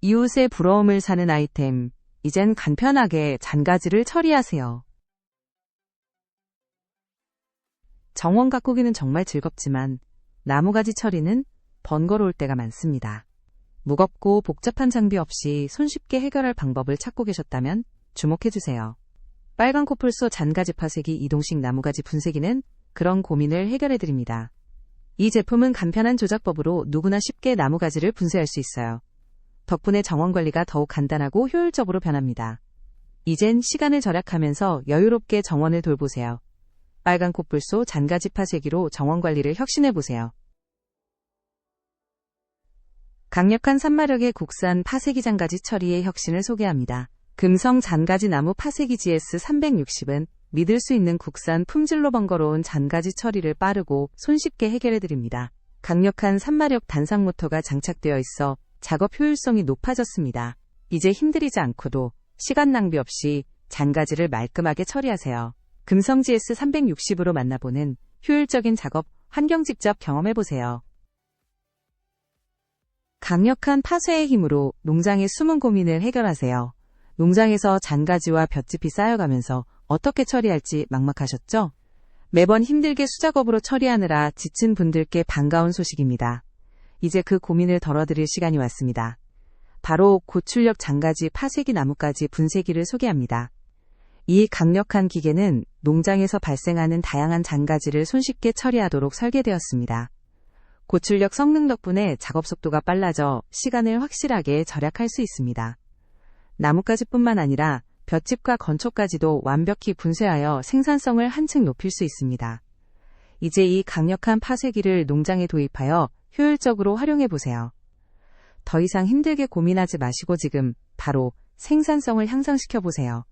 이웃의 부러움을 사는 아이템. 이젠 간편하게 잔가지를 처리하세요. 정원 가꾸기는 정말 즐겁지만 나무가지 처리는 번거로울 때가 많습니다. 무겁고 복잡한 장비 없이 손쉽게 해결할 방법을 찾고 계셨다면 주목해주세요. 빨간 코뿔소 잔가지 파쇄기 이동식 나무가지 분쇄기는 그런 고민을 해결해드립니다. 이 제품은 간편한 조작법으로 누구나 쉽게 나무가지를 분쇄할 수 있어요. 덕분에 정원 관리가 더욱 간단하고 효율적으로 변합니다. 이젠 시간을 절약하면서 여유롭게 정원을 돌보세요. 빨간 코뿔소 잔가지 파쇄기로 정원 관리를 혁신해 보세요. 강력한 산마력의 국산 파쇄기 잔가지 처리의 혁신을 소개합니다. 금성 잔가지 나무 파쇄기 GS360은 믿을 수 있는 국산 품질로 번거로운 잔가지 처리를 빠르고 손쉽게 해결해 드립니다. 강력한 산마력 단상 모터가 장착되어 있어 작업 효율성이 높아졌습니다. 이제 힘들이지 않고도 시간 낭비 없이 잔가지를 말끔하게 처리하세요. 금성 GS360으로 만나보는 효율적인 작업 환경 직접 경험해보세요. 강력한 파쇄의 힘으로 농장의 숨은 고민을 해결하세요. 농장에서 잔가지와 볏짚이 쌓여가면서 어떻게 처리할지 막막하셨죠? 매번 힘들게 수작업으로 처리하느라 지친 분들께 반가운 소식입니다. 이제 그 고민을 덜어드릴 시간이 왔습니다. 바로 고출력 잔가지 파쇄기 나무까지 분쇄기를 소개합니다. 이 강력한 기계는 농장에서 발생하는 다양한 잔가지를 손쉽게 처리하도록 설계되었습니다. 고출력 성능 덕분에 작업 속도가 빨라져 시간을 확실하게 절약할 수 있습니다. 나뭇가지뿐만 아니라 볏짚과 건초까지도 완벽히 분쇄하여 생산성을 한층 높일 수 있습니다. 이제 이 강력한 파쇄기를 농장에 도입하여 효율적으로 활용해 보세요. 더 이상 힘들게 고민하지 마시고 지금 바로 생산성을 향상시켜 보세요.